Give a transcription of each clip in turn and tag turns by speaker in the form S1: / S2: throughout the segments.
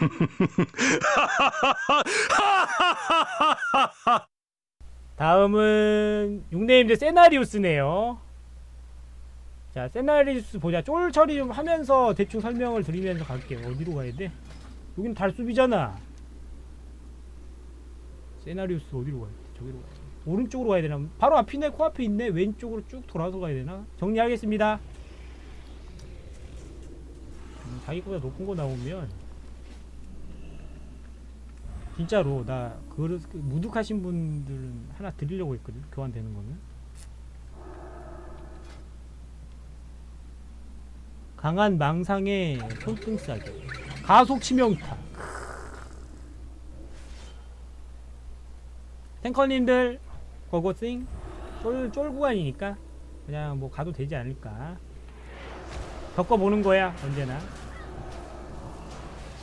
S1: 다음은 육네임드 세나리우스네요. 자, 세나리우스 보자. 쫄 처리 좀 하면서 대충 설명을 드리면서 갈게요. 어디로 가야 돼? 여긴 달숲이잖아. 세나리우스 어디로 가야 돼? 저기로 가야 돼. 오른쪽으로 가야 되나? 바로 앞이네, 코앞에 있네. 왼쪽으로 쭉 돌아서 가야 되나? 정리하겠습니다. 음, 자기보다 높은 거 나오면 진짜로 나 그, 그 무득하신 분들은 하나 드리려고 했거든 교환되는 거는. 강한 망상의 손등싸기. 가속 치명타. 탱커님들 고고싱 쫄, 쫄 구간이니까 그냥 뭐 가도 되지 않을까. 겪어보는 거야 언제나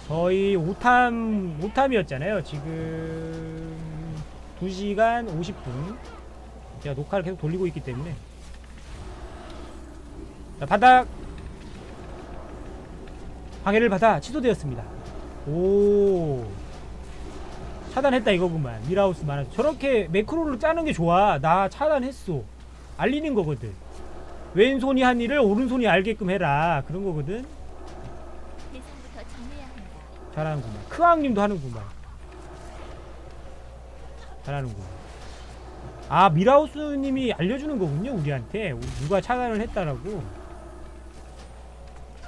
S1: 저희 5탐 5탐이었잖아요. 지금 2시간 50분. 제가 녹화를 계속 돌리고 있기 때문에. 자, 바닥 방해를 받아 취소되었습니다. 오. 차단했다 이거구만. 미라우스 만화. 저렇게 매크로를 짜는 게 좋아. 나 차단했어. 알리는 거거든. 왼손이 한 일을 오른손이 알게끔 해라. 그런 거거든.
S2: 대상부터 정해야 한다.
S1: 잘하는구만. 크왕님도 하는구만. 잘하는구만. 아 미라우스님이 알려주는 거군요 우리한테 우리 누가 차단을 했다라고.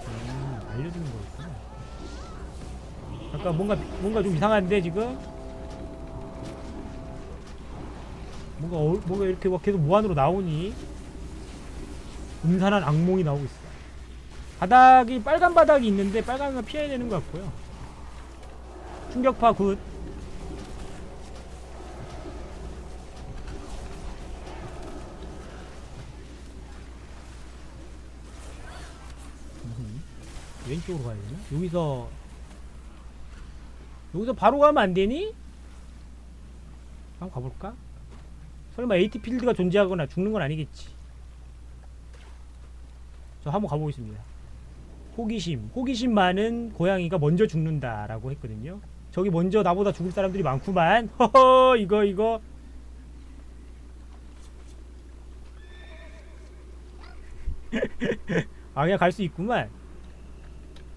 S1: 음, 알려주는 거였구나. 아까 뭔가 뭔가 좀 이상한데 지금. 뭔가 어, 뭔가 이렇게 막 계속 무한으로 나오니 음산한 악몽이 나오고 있어. 바닥이 빨간 바닥이 있는데 빨간 거 피해야 되는 것 같고요. 충격파 굿. 음흠. 왼쪽으로 가야 되나? 여기서 여기서 바로 가면 안 되니? 한번 가볼까? 설마 AT 필드가 존재하거나 죽는 건 아니겠지. 저 한번 가보겠습니다. 호기심, 호기심 많은 고양이가 먼저 죽는다라고 했거든요. 저기 먼저 나보다 죽을 사람들이 많구만. 허허, 이거 이거. 아 그냥 갈 수 있구만.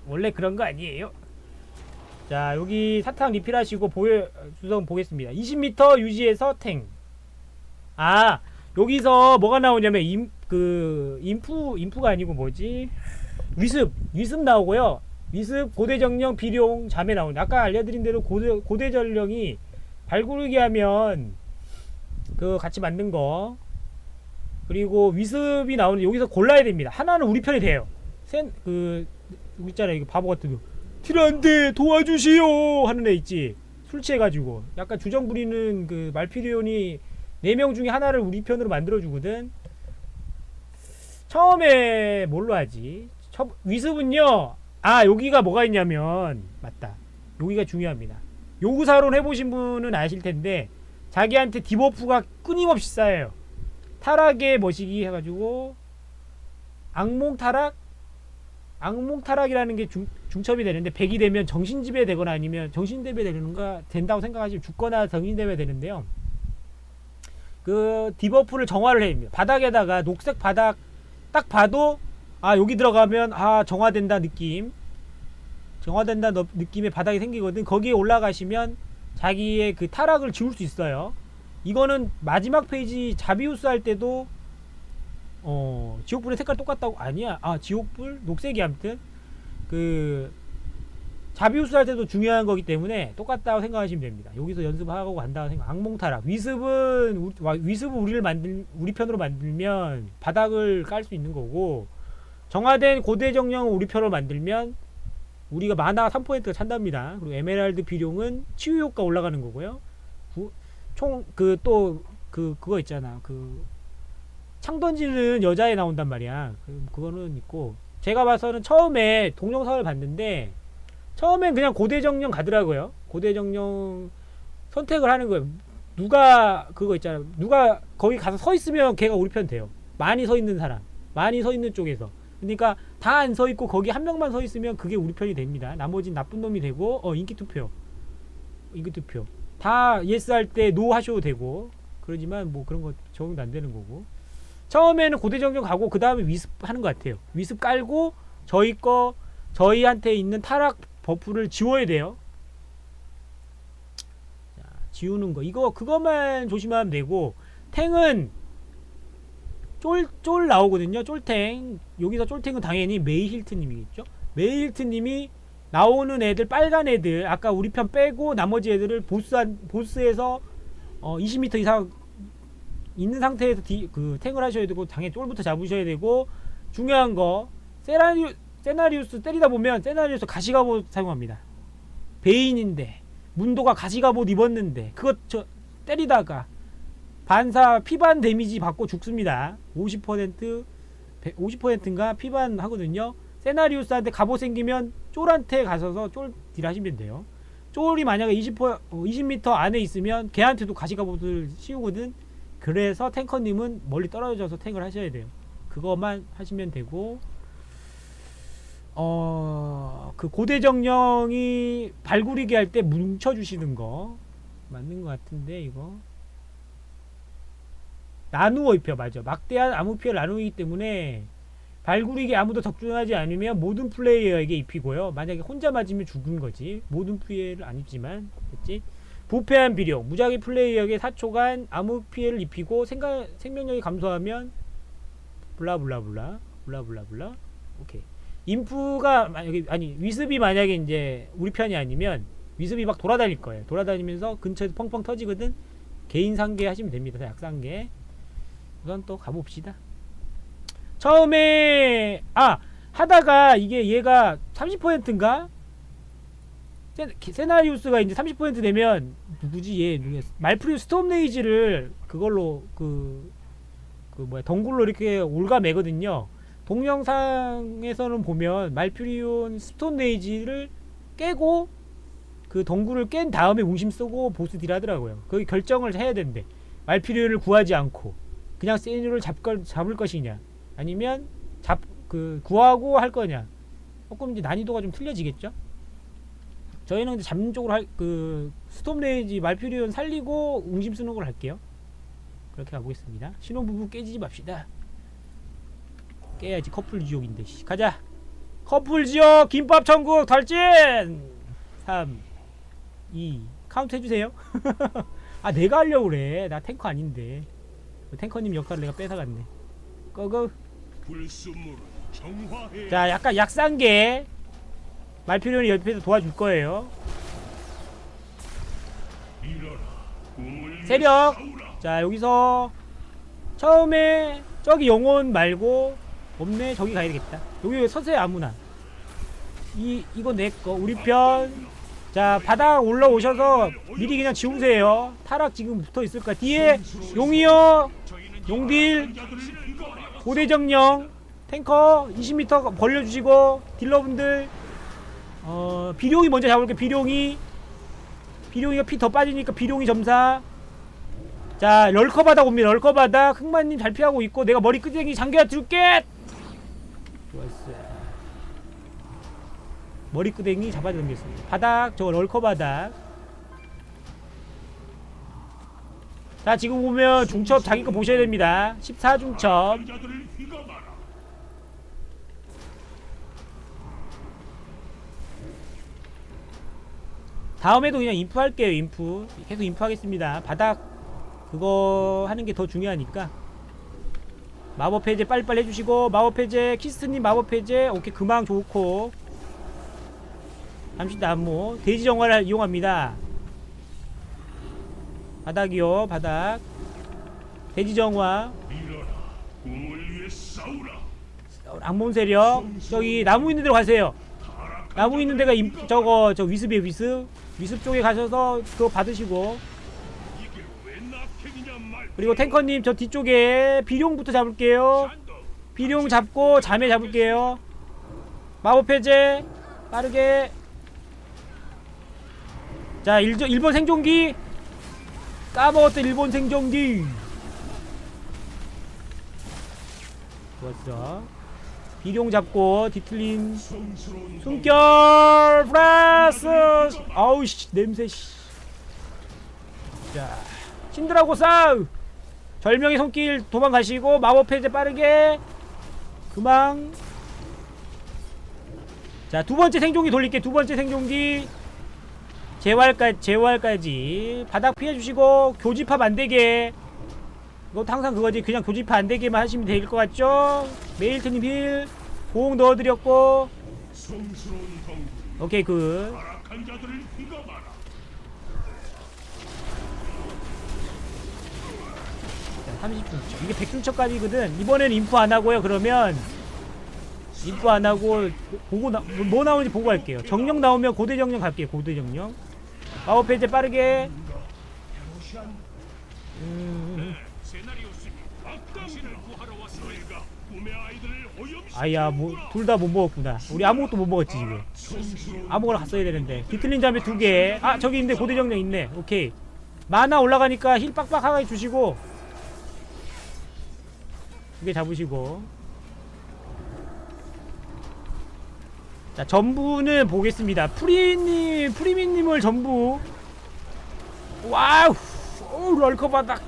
S1: 원래 그런 거 아니에요. 자 여기 사탕 리필하시고 보여 주성 보겠습니다. 20m 유지해서 탱. 아 여기서 뭐가 나오냐면 임 그 인프 인프가 아니고 뭐지? 위습 위습 나오고요. 위습 고대정령 비룡 자매 나오는데 아까 알려드린 대로 고대 고대전령이 발구르기 하면 그 같이 만든 거 그리고 위습이 나오는데 여기서 골라야 됩니다. 하나는 우리 편이 돼요. 센 그 여기 있잖아요. 이거 바보 같은 거. 티란데 도와주시오 하는 애 있지. 술 취해가지고 약간 주정 부리는 그 말피리온이 네 명 중에 하나를 우리 편으로 만들어 주거든. 처음에 뭘로 하지? 첫, 위습은요. 아 여기가 뭐가 있냐면 맞다. 여기가 중요합니다. 요구사론 해보신 분은 아실 텐데 자기한테 디버프가 끊임없이 쌓여요. 타락의 머시기 해가지고 악몽 타락, 악몽 타락이라는 게 중, 중첩이 되는데 100이 되면 정신지배 되거나 아니면 정신대배 되는가 된다고 생각하시면 죽거나 정신대배 되는데요. 그 디버프를 정화를 해야 됩니다. 바닥에다가 녹색 바닥 딱 봐도 아 여기 들어가면 아 정화된다 느낌. 정화된다 너- 느낌의 바닥이 생기거든. 거기에 올라가시면 자기의 그 타락을 지울 수 있어요. 이거는 마지막 페이지 자비우스 할 때도 어 지옥불의 색깔 똑같다고? 아니야. 아 지옥불? 녹색이 아무튼. 그 자비우스 할 때도 중요한 거기 때문에 똑같다고 생각하시면 됩니다. 여기서 연습하고 간다고 생각 악몽 타락. 위습은 위습은 우리를 만들 우리 편으로 만들면 바닥을 깔 수 있는 거고 정화된 고대 정령을 우리 편으로 만들면 우리가 마나 3%가 찬답니다. 그리고 에메랄드 비룡은 치유 효과 올라가는 거고요. 총 그 또그 그거 있잖아. 그 창 던지는 여자애 나온단 말이야. 그, 그거는 있고 제가 봐서는 처음에 동영상을 봤는데 처음엔 그냥 고대 정령 가더라고요. 고대 정령 선택을 하는 거예요. 누가 그거 있잖아. 누가 거기 가서 서 있으면 걔가 우리 편 돼요. 많이 서 있는 사람. 많이 서 있는 쪽에서 그러니까 다 안 서 있고 거기 한 명만 서 있으면 그게 우리 편이 됩니다. 나머진 나쁜 놈이 되고 어 인기 투표, 인기 투표 다 예스 할 때 노 하셔도 되고 그러지만 뭐 그런 거 적용도 안 되는 거고 처음에는 고대 정경 가고 그 다음에 위습 하는 것 같아요. 위습 깔고 저희 거 저희한테 있는 타락 버프를 지워야 돼요. 자, 지우는 거 이거 그것만 조심하면 되고 탱은 쫄, 쫄 나오거든요. 쫄탱. 여기서 쫄탱은 당연히 메이 힐트님이겠죠. 메이 힐트님이 나오는 애들 빨간 애들 아까 우리 편 빼고 나머지 애들을 보스 한 보스에서 어 20m 이상 있는 상태에서 디, 그 탱을 하셔야 되고 당연히 쫄부터 잡으셔야 되고 중요한 거 세라리우 세나리우스 때리다 보면 세나리우스 가시갑옷 사용합니다. 베인인데 문도가 가시갑옷 입었는데 그거 저 때리다가 반사 피반 데미지 받고 죽습니다. 50% 50%인가 피반 하거든요. 세나리우스한테 갑옷 생기면 쫄한테 가서서 쫄 딜 하시면 돼요. 쫄이 만약에 20, 어, 20m 안에 있으면 걔한테도 가시갑옷을 씌우거든. 그래서 탱커님은 멀리 떨어져서 탱을 하셔야 돼요. 그것만 하시면 되고 어, 그 고대정령이 발구리기 할 때 뭉쳐주시는 거 맞는 것 같은데 이거 나누어 입혀 맞아 막대한 암흑 피해를 나누기 때문에 발구리기 아무도 적중하지 않으면 모든 플레이어에게 입히고요 만약에 혼자 맞으면 죽은 거지 모든 피해를 안 입지만 됐지 부패한 비룡 무작위 플레이어에게 4초간 암흑 피해를 입히고 생각, 생명력이 감소하면 블라블라블라 블라블라블라 오케이 인프가 만약에 아니 위습이 만약에 이제 우리 편이 아니면 위습이 막 돌아다닐 거예요. 돌아다니면서 근처에서 펑펑 터지거든. 개인 상계 하시면 됩니다. 약상계. 우선 또 가봅시다. 처음에 아 하다가 이게 얘가 30%인가? 세, 세나리우스가 이제 30% 되면 누구지 얘 누구야? 말프리우 스톰레이지를 그걸로 그 그 뭐야 덩굴로 이렇게 올가매거든요. 동영상에서는 보면 말퓨리온 스톤레이지를 깨고 그 덩굴을 깬 다음에 웅심 쓰고 보스 딜 하더라고요. 거기 결정을 해야 된대. 말퓨리온을 구하지 않고 그냥 세뉴를 잡걸, 잡을 것이냐 아니면 잡 그 구하고 할 거냐. 조금 이제 난이도가 좀 틀려지겠죠. 저희는 이제 잡는 쪽으로 할 그 스톰 레이지 말퓨리온 살리고 웅심 쓰는 걸 할게요. 그렇게 가보겠습니다. 신혼부부 깨지지 맙시다. 깨야지 커플 지옥인데 씨. 가자 커플 지옥 김밥 천국 돌진 3 2 카운트 해주세요 아 내가 하려고 그래 나 탱커 아닌데 탱커님 역할을 내가 뺏어갔네. 고고 자 약간 약상계 말필요는 옆에서 도와줄 거예요.
S3: 싸우라.
S1: 자 여기서 처음에 저기 영혼 말고 없네. 저기 가야 되겠다. 여기 서세요 아무나. 이 이거 내 거. 우리 편자 바닥 올라오셔서 미리 그냥 지우세요. 타락 지금 붙어 있을 거야. 뒤에 용이요 용딜. 고대정령 탱커 20m 벌려주시고 딜러분들 어 비룡이 먼저 잡을게 비룡이. 비룡이가 피 더 빠지니까 비룡이 점사. 자 럴커 바닥 옵니다. 럴커 바닥 흑마님 잘 피하고 있고 내가 머리 끄댕이 장기가 줄게! 좋았어 머리 끄댕이 잡아 당겼습니다. 바닥 저 럴커 바닥 자 지금 보면 중첩 자기 거 보셔야 됩니다. 14중첩.
S3: 자들을 휘감아라.
S1: 다음에도 그냥 인프 할게요 인프. 계속 인프 하겠습니다. 바닥 그거 하는 게 더 중요하니까. 마법 해제 빨리빨리 해주시고 마법 해제 키스님 마법 해제. 오케이 금방 좋고. 잠시 나무. 돼지 정화를 이용합니다 바닥이요 바닥. 돼지 정화.
S3: 일어나 꿈을 위해 싸우라.
S1: 악몽 세력. 저기 나무 있는 데로 가세요. 나무 있는 데가 임, 저거 저 위습이에요 위습. 위습 쪽에 가셔서 그거 받으시고. 그리고 탱커님 저 뒤쪽에 비룡부터 잡을게요. 비룡 잡고 자매 잡을게요. 마법 해제. 빠르게. 자 일저, 일본 생존기 까먹었던 일본 생존기. 좋았어. 비룡 잡고 뒤틀린 숨결 프레스. 아우 씨 냄새 씨. 자 신드라고 싸우. 절명의 손길 도망가시고 마법 해제 빠르게 그망 자두 번째 생존기 돌릴게. 두 번째 생존기 재활까지 재활까지. 바닥 피해 주시고 교집합 안 되게. 이거 항상 그거지. 그냥 교집합 안 되게만 하시면 될 것 같죠? 메일트님 힐 보호 넣어드렸고. 오케이
S3: 자,
S1: 30중첩 이게 100중첩까지거든. 이번에는 인프 안 하고요 그러면. 인프 안 하고 보고 나, 뭐 나오는지 보고 갈게요. 정령 나오면 고대 정령 갈게요 고대 정령 마법 해제 빠르게. 음, 아야 뭐 둘 다 못 먹었구나. 우리 아무것도 못 먹었지 지금. 아무거나 갔어야 되는데. 뒤틀린 잠에 두개아 저기 있는데 고대 정령 있네. 오케이. 마나 올라가니까 힐 빡빡하게 주시고 두 개 잡으시고 자 전부는 보겠습니다. 프리님 프리미님을 전부. 와우 오 럴커 바닥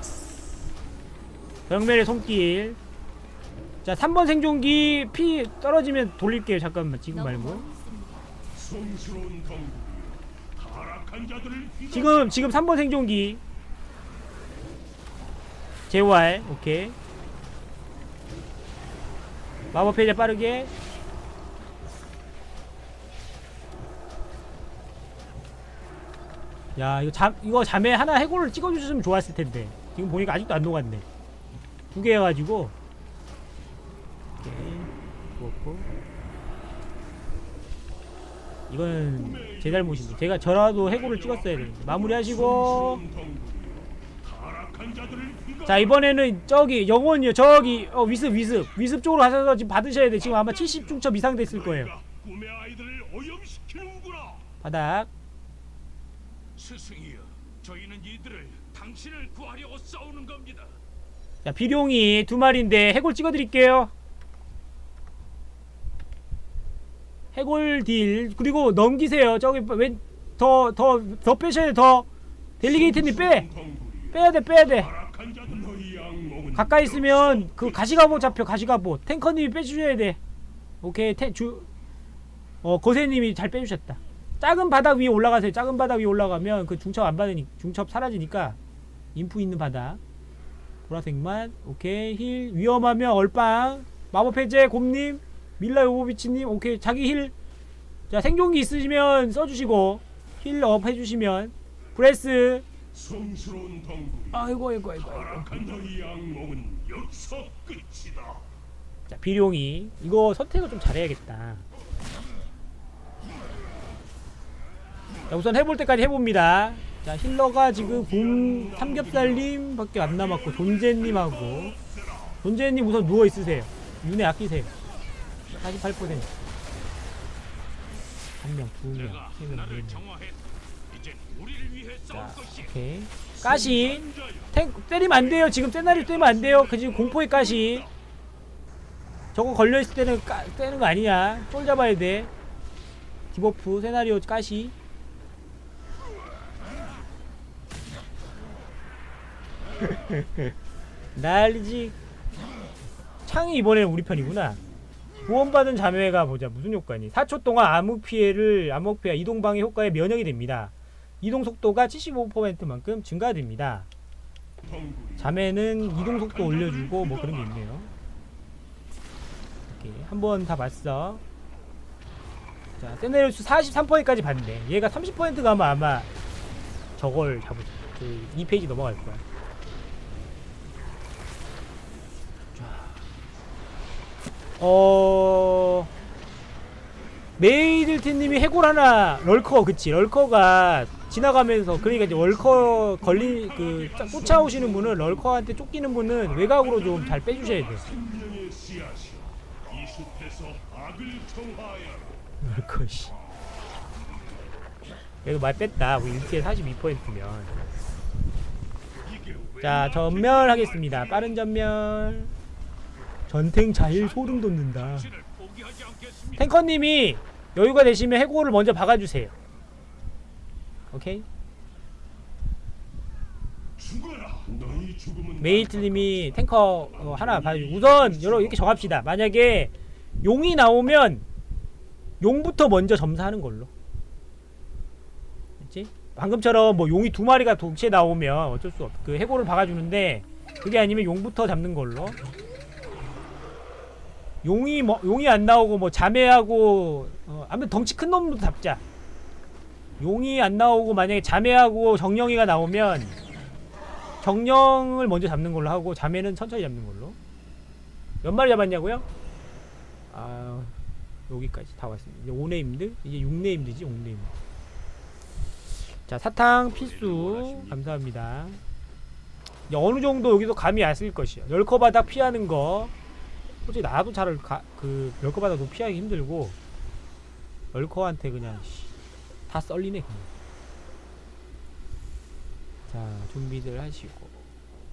S1: 병멜의 손길. 자 3번 생존기 피 떨어지면 돌릴게요. 잠깐만 지금 말고. 지금 지금 3번 생존기. 재활 오케이. 마법 해제 빠르게 야 이거 잠 이거 잠에 하나 해골을 찍어주셨으면 좋았을 텐데. 지금 보니까 아직도 안 녹았네. 두 개 해가지고. 오케이 그렇고. 이거는 제 잘못입니다 제가 저라도 해골을 찍었어야 되는데. 마무리하시고.
S3: 자
S1: 이번에는 저기 영원이요. 저기 어 위습 위습. 위습 쪽으로 가셔서 지금 받으셔야 돼. 지금 아마 70중첩 이상 됐을 거예요. 바닥
S3: 스승이여 저희는 이들을 당신을 구하려고 싸우는 겁니다.
S1: 자 비룡이 두 마리인데 해골 찍어드릴게요. 해골 딜 그리고 넘기세요. 저기 왼더더더 빼셔야 돼 더. 델리게이트님 빼. 빼야 돼 빼야 돼. 가까이 있으면 그 가시가보 잡혀 가시가보. 탱커님이 빼주셔야 돼. 오케이 태, 주, 어 거세님이 잘 빼주셨다 작은 바닥 위에 올라가세요. 작은 바닥 위에 올라가면 그 중첩 안 받으니 중첩 사라지니까 인프 있는 바닥 보라색만. 오케이. 힐 위험하면 얼빵. 마법 해제 곰님 밀라 요보비치님 오케이. 자기 힐 자 생존기 있으시면 써주시고 힐 업 해주시면. 브레스. 아이고 아이고 아이고 아이고 자 비룡이. 이거 선택을 좀 잘해야겠다 자 우선 해볼 때까지 해봅니다 자 힐러가 지금 곰 삼겹살님 밖에 안 남았고 존재님하고 존재님 우선 누워있으세요 윤회 아끼세요 48% 한 명 두 명 세명
S3: 나를
S1: 네명
S3: 정화해 이제 우리를 위해 싸울
S1: 자 오케이 가시 탱 때리면 안 돼요. 지금 세나리오 때리면 안 돼요. 그 지금 공포의 가시. 저거 걸려 있을 때는 까, 떼는 거 아니냐? 쫄 잡아야 돼. 디버프 세나리오 가시. 난리지. 창이 이번에는 우리 편이구나. 구원받은 자매가 보자 무슨 효과니? 4초 동안 암흑 피해를 암흑 피해 이동 방해 효과에 면역이 됩니다. 이동 속도가 75%만큼 증가됩니다. 자매는 이동 속도 올려주고 뭐 그런 게 있네요. 오케이 한번 다 봤어. 자 세네리우스 43%까지 봤네. 얘가 30% 가면 아마 저걸 잡을 그 2페이지 넘어갈 거야. 어 메이들티님이 해골 하나 럴커 그치 럴커가 지나가면서 그러니까 이제 럴커 걸리 그 쫓- 쫓아오시는 분은 럴커한테 쫓기는 분은 외곽으로 좀 잘 빼주셔야 돼.
S3: 생명의 씨앗이여 이 숲에서 악을 정화하여
S1: 럴커 씨. 그래도 많이 뺐다. 우리 1티에 42%면.
S3: 이게
S1: 왜자 전멸하겠습니다. 빠른 전멸. 전탱 자일 소름 돋는다. 탱커님이 여유가 되시면 해골을 먼저 박아주세요. 오케이? 메이트님이 탱커 어, 하나 봐주고 우선 여러분 이렇게 정합시다. 만약에 용이 나오면 용부터 먼저 점사하는 걸로. 그렇지? 방금처럼 뭐 용이 두 마리가 동시에 나오면 어쩔 수 없. 그 해골을 박아주는데 그게 아니면 용부터 잡는 걸로. 용이 뭐 용이 안 나오고 뭐 자매하고 어, 아무튼 덩치 큰 놈부터 잡자. 용이 안 나오고 만약에 자매하고 정령이가 나오면 정령을 먼저 잡는 걸로 하고 자매는 천천히 잡는 걸로. 몇 마리 잡았냐고요? 아 여기까지 다 왔습니다. 이제 5네임드 이제 6네임드지 6네임드. 자 사탕 필수 감사합니다. 어느 정도 여기서 감이 왔을 것이야. 럴커 바닥 피하는 거. 솔직히 나도 잘 그 럴커 바닥도 피하기 힘들고 럴커한테 그냥 씨, 다 썰리네 그냥. 자 준비들 하시고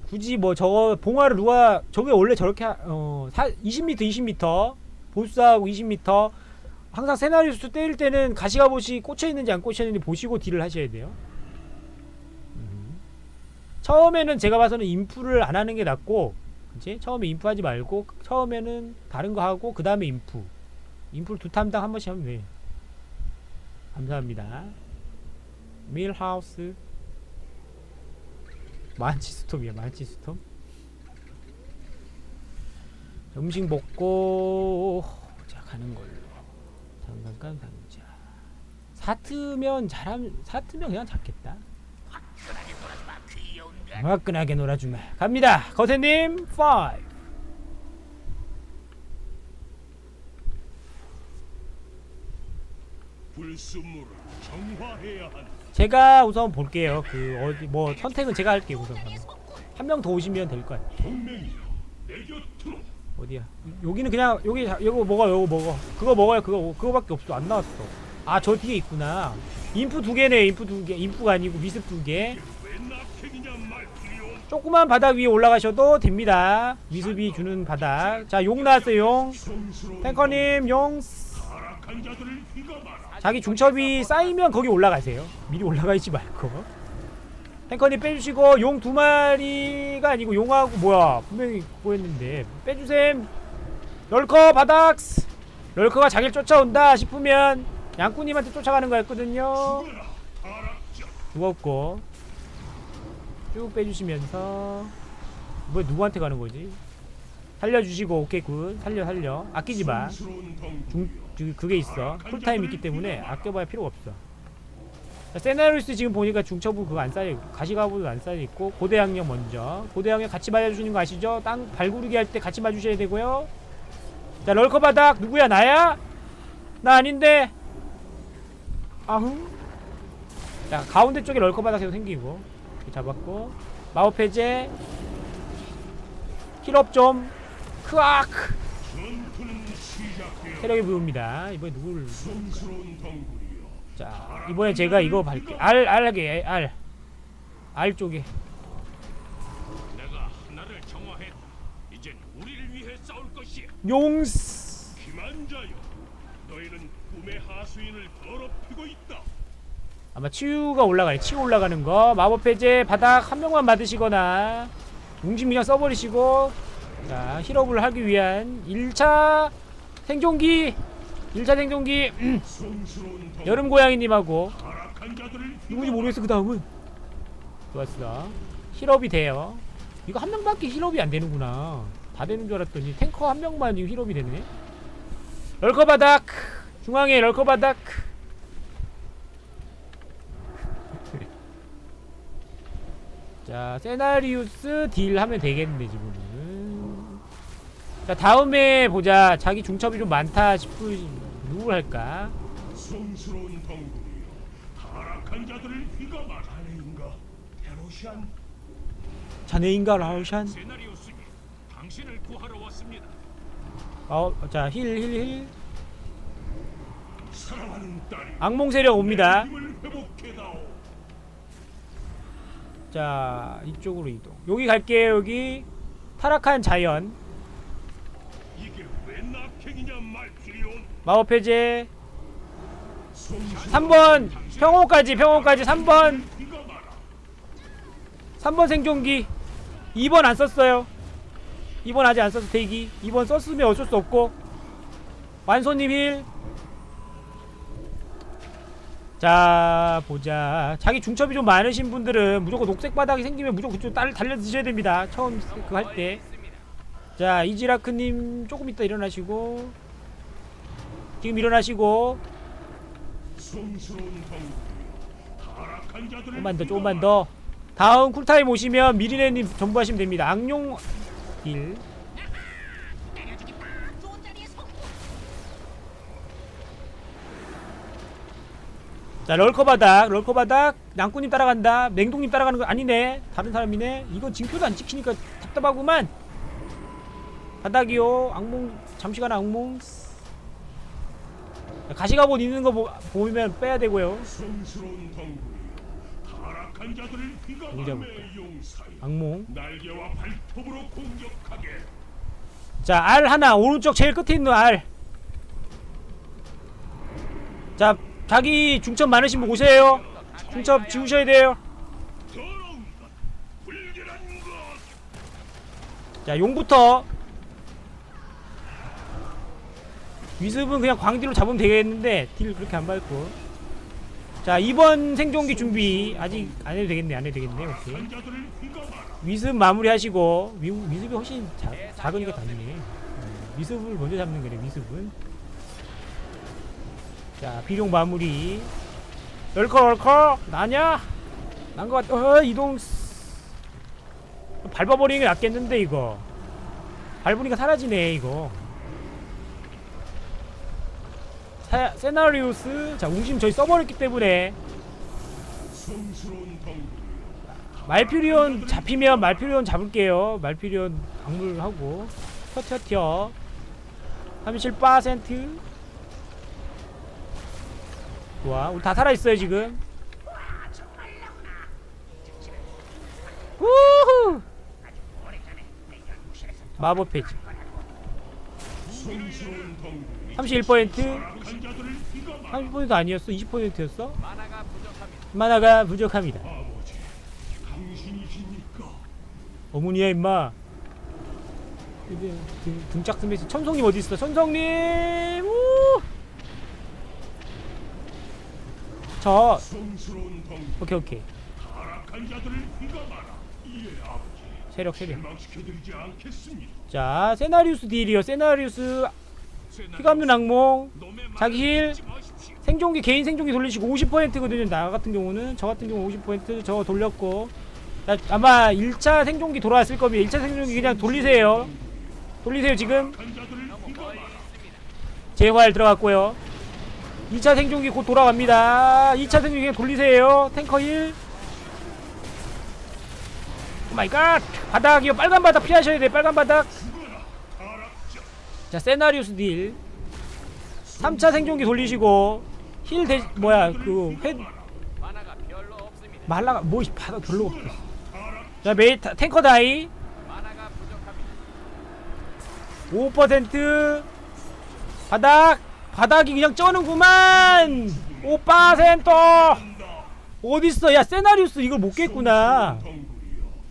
S1: 굳이 뭐 저거 봉화를 누가 저게 원래 저렇게 하- 어 사, 20m 20m 보스하고 20m 항상 세나리오스 때릴 때는 가시가봇이 꽂혀 있는지 안 꽂혀 있는지 보시고 딜을 하셔야 돼요. 음. 처음에는 제가 봐서는 인프를 안 하는 게 낫고, 그치? 처음에 인프 하지 말고 처음에는 다른 거 하고 그 다음에 인프. 인프를 두 탐당 한 번씩 하면 돼. 감사합니다. 밀하우스 만치스톰이야 만치스톰 음식 먹고 자 가는 걸로 잠깐깐 상자 사트면 잘하면 사트면 그냥 잡겠다 화끈하게 놀아주마. 갑니다. 거세님 5
S3: 불순물을 정화해야 한다.
S1: 제가 우선 볼게요. 그 어디 뭐 선택은 제가 할게요 우선. 한 명 더 오시면 될
S3: 곁으로.
S1: 어디야? 여기는 그냥 여기 자- 이거 먹어 요거 먹어. 그거 먹어요 그거 그거밖에 없어. 안 나왔어. 아 저 뒤에 있구나. 인프 두 개네 인프 두 개. 인프가 아니고 미습 두개 조그만 바닥 위에 올라가셔도 됩니다. 미습이 주는 바닥 자 용 나왔어요 용. 탱커님 용. 자기 중첩이 쌓이면 거기 올라가세요. 미리 올라가 있지 말고. 탱커님 빼주시고 용 두 마리가 아니고 용하고 뭐야 분명히 그거였는데. 빼주셈. 럴커 바닥 럴커가 자기를 쫓아온다 싶으면 양꾼님한테 쫓아가는 거였거든요. 죽었고 쭉 빼주시면서. 뭐 누구한테 가는 거지? 살려주시고 오케이 굿. 살려 살려. 아끼지 마. 중, 그- 그게 있어. 쿨타임 있기 때문에 아껴봐야 필요가 없어. 자, 세나리우스 지금 보니까 중처부 그거 안 쌓여 가시가부도 안 쌓여 있고 고대양력 먼저. 고대양력 같이 맞아주시는 거 아시죠? 땅 발구르기 할 때 같이 맞으셔야 되고요. 자 럴커 바닥. 누구야? 나야? 나 아닌데. 아흥? 자 가운데 쪽에 럴커 바닥 계속 생기고 잡았고 마법 해제 힐업 좀 크악. 체력이 부읍니다 이번에 누구를. 자 이번에 제가 이거 밝게 알 알게 알. 알 쪽에. 용스 아마 치유가 올라가요 치유 올라가는 거. 마법 해제 바닥 한 명만 받으시거나 용심 그냥 써버리시고 자 힐업을 하기 위한 1차 생존기 1차 생존기 음. 여름 고양이님하고 누군지 모르겠어 그 다음은. 좋았어 힐업이 돼요. 이거 한 명밖에 힐업이 안 되는구나. 다 되는 줄 알았더니 탱커 한 명만 힐업이 되네. 럴커 바닥! 중앙에 럴커 바닥 자 세나리우스 딜 하면 되겠네 지금은 자 다음에 보자 자기 중첩이 좀 많다 싶으 누굴 할까
S3: 성스러운 덩굴이여. 타락한 자들을 휘감아라. 자네인가? 테로시안
S1: 자네인가 라우샨
S3: 세나리오스니 당신을 구하러 왔습니다.
S1: 어, 자, 힐, 힐, 힐.
S3: 사랑하는 딸이
S1: 악몽 세력 옵니다.
S3: 힘을 회복해다오.
S1: 자, 이쪽으로 이동. 여기 갈게요, 여기. 타락한 자연. 마법 해제. 3번. 평호까지 평호까지. 3번. 3번 생존기. 2번 안 썼어요. 2번 아직 안 써서 대기. 2번 썼으면 어쩔 수 없고. 완소님 힐 자 보자. 자기 중첩이 좀 많으신 분들은 무조건 녹색 바닥이 생기면 무조건 그쪽 딸 달려 드셔야 됩니다. 처음 그거 할때 자 이지라크님 조금 이따 일어나시고. 지금 일어나시고. 조금만 더 조금만 더. 다음 쿨타임 오시면 미리네님 전부 하시면 됩니다. 악룡 일 자 럴커 바닥 럴커 바닥. 낭꾸님 따라간다. 맹동님 따라가는 거 아니네. 다른 사람이네. 이건 징표도 안 찍히니까 답답하구만. 바닥이요. 악몽 잠시간 악몽. 자, 가시가봇 있는 거 보, 보면 빼야 되고요.
S3: 용사여
S1: 악몽.
S3: 날개와 발톱으로 공격하게.
S1: 자, 알 하나. 오른쪽 제일 끝에 있는 알. 자, 자기 중첩 많으신 분 오세요. 중첩 지우셔야 돼요. 자, 용부터. 위습은 그냥 광딜로 잡으면 되겠는데 딜 그렇게 안 밟고. 자, 2번 생존기 준비 아직 안 해도 되겠네, 안 해도 되겠네. 오케이. 위습 마무리하시고 위, 위습이 훨씬 자, 작으니까 다르네 어, 위습을 먼저 잡는 거네 위습은 자 비룡 마무리. 럴커 럴커 나냐? 난 것 같아 어 이동 쓰- 밟아버리는 게 낫겠는데 이거. 밟으니까 사라지네 이거. 사, 세나리우스. 자 웅심 저희 써버렸기 때문에. 말피리온 잡히면 말피리온 잡을게요. 말피리온 악물하고. 튀어튀어튀어. 37% 좋아 우리 다 살아있어요 지금. 우후! 마법 페이지
S3: 성스러운 덩굴
S1: 31%
S3: 타락한 자들을 휘감아
S1: 30% 아니었어? 20%였어? 만화가 부족합니다. 어머니야 임마. 등짝 스매시. 천성님 어디 있어? 천성님! 우! 저 오케이 오케이. 세력 세력. 자 세나리우스 딜이요. 세나리우스 휘감는 악몽. 자기 힐. 생존기 개인 생존기 돌리시고 50%거든요. 나 같은 경우는. 저 같은 경우 50%저 돌렸고. 자, 아마 1차 생존기 돌아왔을 겁니다. 1차 생존기 그냥 돌리세요. 돌리세요 지금. 재활 들어갔고요 2차 생존기 곧 돌아갑니다. 2차 생존기 돌리세요. 탱커 힐 오마이갓. 바닥이요. 빨간 바닥 피하셔야 돼요 빨간 바닥. 자 세나리우스 딜. 3차 생존기 돌리시고 힐 대, 뭐야 그회 말라가 뭐 바닥 별로 없어. 자 메이 타- 탱커 다이. 5% 바닥 바닥이 그냥 쩌는구만. 5% 어딨어? 야 세나리우스 이걸 못 깼구나.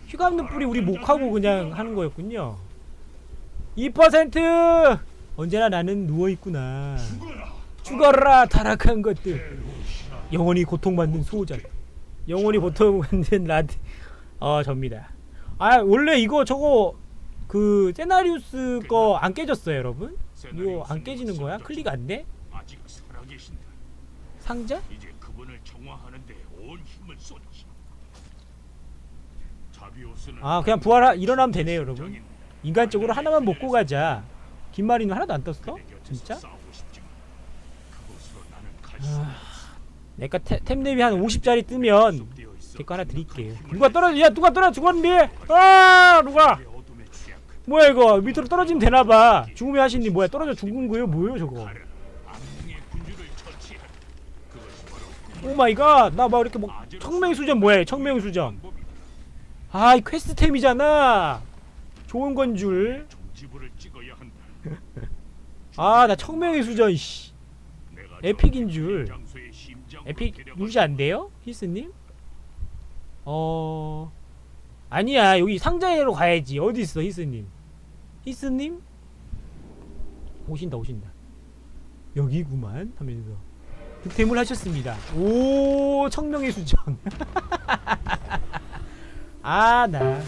S1: 휘감는 뿌리 우리 목하고 그냥 하는 거였군요. 2% 언제나 나는 누워있구나. 죽어라 타락한 것들. 영원히 고통받는 수호자 영원히 고통받는 라드 어 접니다. 아 원래 이거 저거 그 세나리우스 거 안 깨졌어요 여러분 이거 안 깨지는 거야? 클릭 안 돼?
S3: 아직 살아계신다.
S1: 상자?
S3: 이제 그분을 정화하는데 온 힘을 쏟지 자비오스는
S1: 아 그냥 부활 일어나면 되네요 여러분. 인간적으로 하나만 먹고 가자. 김마리는 하나도 안 떴어? 진짜?
S3: 없어
S1: 내가 태, 템랩이 한 50짜리 뜨면
S3: 속되어 있어.
S1: 제거 하나
S3: 강력한
S1: 드릴게요. 누가 떨어져? 야 누가 떨어져? 죽었는데? 아 누가 뭐야 이거? 밑으로 떨어지면 되나봐. 죽음의 하신니 뭐야? 떨어져 죽은 거예요? 뭐예요 저거?
S3: 가르 악몽의 군주를 처치하라 그것이 바로
S1: 오 마이 갓 나 막 이렇게 뭐 청명수전 뭐야 청명수전? 아이 퀘스트템이잖아! 좋은 건줄. 아 나 청명의 수전 씨. 에픽인
S3: 저
S1: 줄. 에픽 유지 안 돼요? 히스님? 어 아니야. 여기 상자로 가야지. 어디 있어 히스님? 히스님? 오신다 오신다 여기구만 하면서 득템을 하셨습니다. 오 청명의 수정. 아나